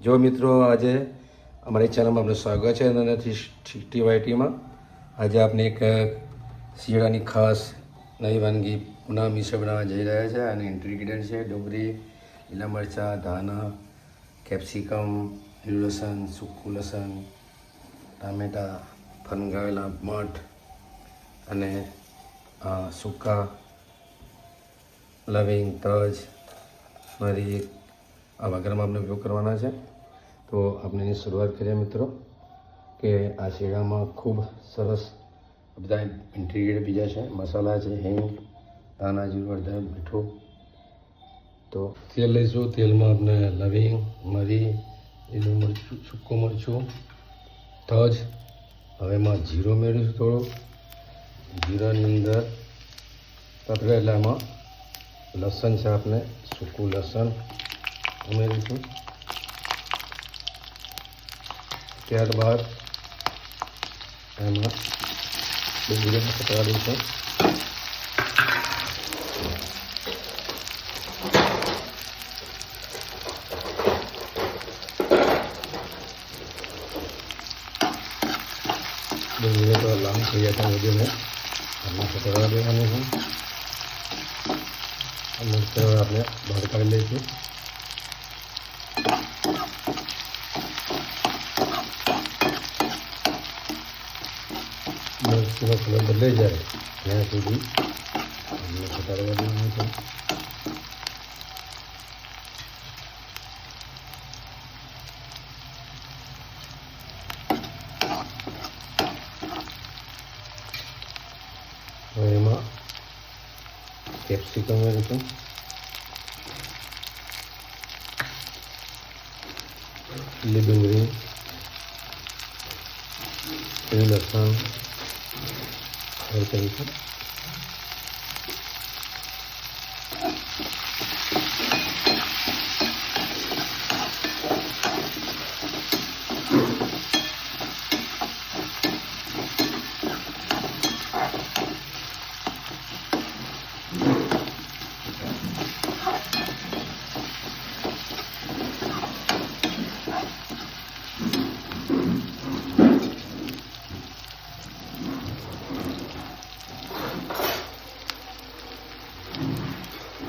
જો મિત્રો આજે અમારી ચેનલમાં આપનું સ્વાગત છે અને સિક્સટી વાયટીમાં આજે આપણે એક શિયાળાની ખાસ નવી વાનગી પુના મિશ્ર બનાવવા જઈ રહ્યા છે અને ઇન્ગ્રીડિયન્ટ છે, ડુંગળી, લીલા મરચાં, ધાણા, કેપ્સિકમ, લીલું લસણ, સૂકું લસણ, ટામેટાં, ફનગાવેલા મઠ અને સૂકા લવિંગ તજ, મરી આ વગેરેમાં આપણે ઉપયોગ કરવાના છે. તો આપણે એની શરૂઆત કરીએ મિત્રો, કે આ શેડામાં ખૂબ સરસ બધા ઇન્ટ્રીગેડ બીજા છે. મસાલા છે, હિંગ દાના જીરું, અડધા, મીઠું. તો તેલ લઈશું. તેલમાં આપણે લવિંગ, મરી, લીલું મરચું, સૂકું મરચું, તજ. હવે એમાં જીરો મેળવીશું થોડું. જીરાની અંદર તતરે એટલે આમાં લસણ છે આપણે, સૂકું લસણ. ઉમેરીશું ત્યારબાદ એમાં ડુંગળીને પકડા દઈશું ડુંગળી તો લાંબ થઈ જાય ત્યાં સુધી મેં આમાં પકડવા દેવાની છે. હવે આપણે બહાર કાઢી લઈશું. કલર બદલાઈ જાય ત્યાં સુધી આપણે ઘટાડવા દેવાનું છે હવે એમાં કેપ્સિકમ ઉમેરીશું લીલી ડુંગળી લીલું લસણ એડ કરીશું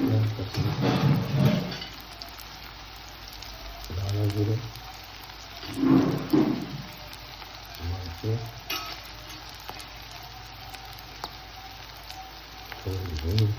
ત્યાર પછી ધાણા જીરું મરચું થોડું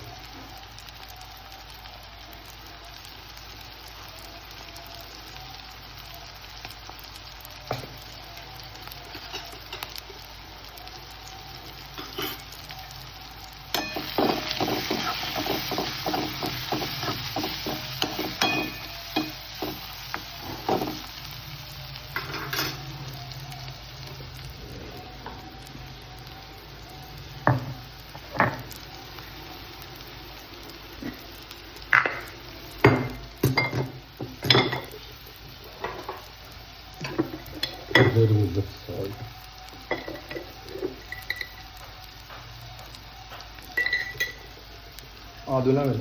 હિંગ very good salt આદુ લાવે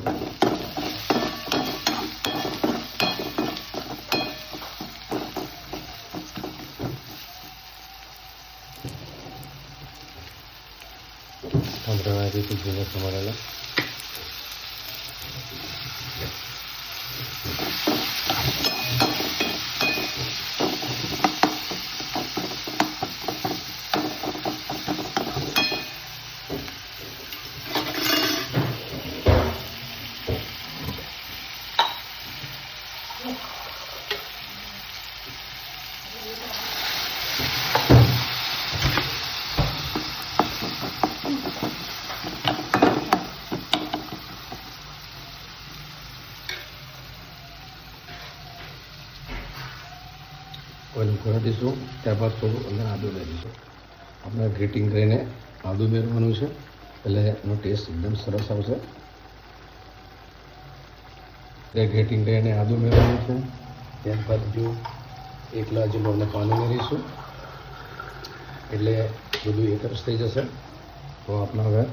આપણે ઓઇલ કરી દઈશું ત્યારબાદ થોડું અંદર આદુ મેળવીશું આપણે ગ્રીટિંગ કરીને આદુ મેળવવાનું છે, એટલે એનો ટેસ્ટ એકદમ સરસ આવશે. એટલે ગ્રેટિંગ કરીને આદુ મેળવવાનું છે. ત્યારબાદ જો એક ગ્લાસ જેટલું આપણે પાણી મેળવીશું. એટલે બધું એક રસ થઈ જશે તો આપણે હવે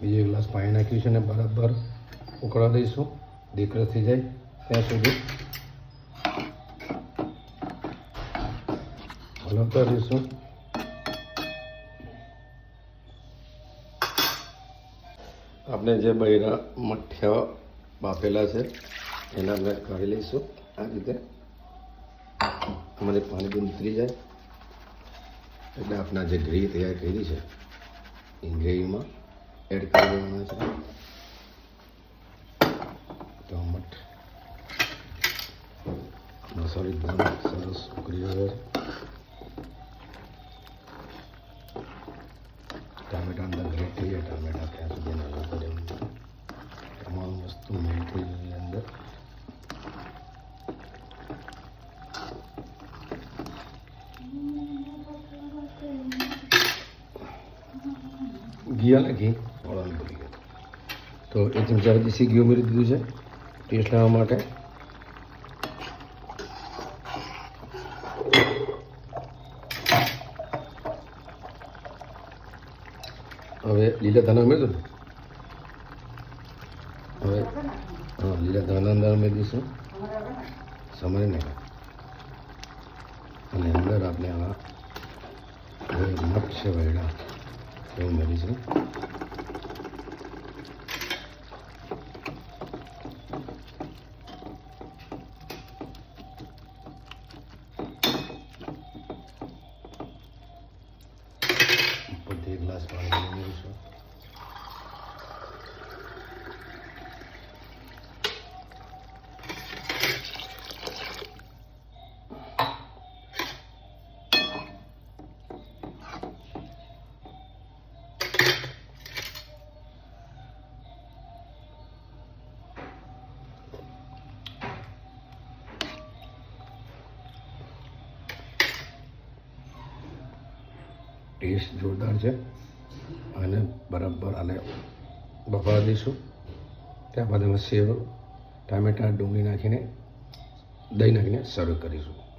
બીજો ગ્લાસ પાણી નાખ્યું છે અને બરાબર ઉકળવા દઈશું. દીકરો થઈ જાય ત્યાં સુધી. હલવતા દઈશું આપણે જે બૈરા મઠિયા બાફેલા છે, એને આપણે કાઢી લઈશું આ રીતે. અમારે પાણી બી ઉતરી જાય. એટલે આપણા જે ગ્રેવી તૈયાર કરી છે, એ ગ્રેવીમાં એડ કરી દેવાના છે. ટમાટ મસાલો સરસ ઉકળી આવે છે. ટામેટા ગ્રેટ થઈ જાય, ટામેટા ત્યાં સુધી ઘી ઘી ઓળવાનું ભૂલી ગયો તો એક ચમચા દેશી ઘી ઉમેરી દીધું છે. ટેસ્ટ લાવવા માટે હવે લીલા ધાણા ઉમેરી દો હવે, હા, લીલા ધાણા અંદર ઉમેરી દઈશું. સમય નહીં અને અંદર આપણે આ હવે મઠ છે વૈડા એ ઉમેરીશું ઉપરથી એક ગ્લાસ પાણી ઉમેરીશું ટેસ્ટ જોરદાર છે. અને બરાબર અને બફાવા દઈશું. ત્યારબાદ એમાં સેવ, ટામેટાં, ડુંગળી નાખીને દહીં નાખીને સર્વ કરીશું.